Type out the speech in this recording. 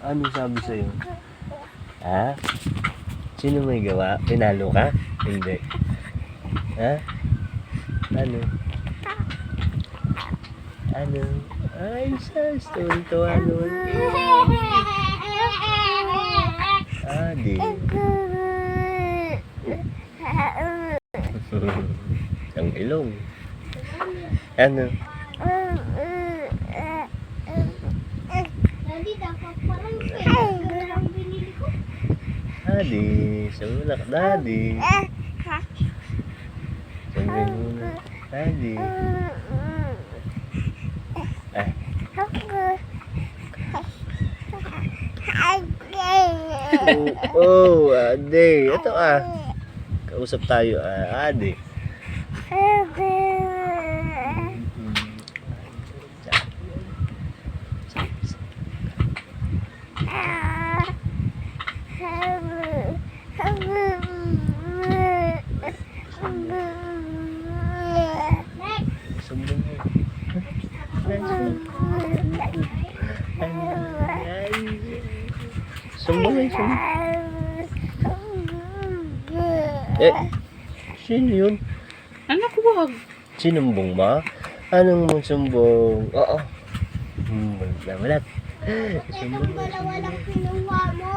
Ano sabi sa'yo? Ha? Sino may gawa? Pinalo ka? Hindi. Ha? Ano? Ano? Ay, sus. Tuwan-tuwa naman. Adi. Ang ilong. Ano? Daddy. Sulak, Daddy. Sundin muna. Daddy. Ah, oh, oh, Ade. Ito ah. Kausap tayo, ah. Ade. Sumbong Sumbong mo, sumbong. Eh, sino yun? Anak, wag. Sinumbong ba? Anong mong sumbong? Oo. Hmm, wala, wala. Itong dalawa lang kinuha mo.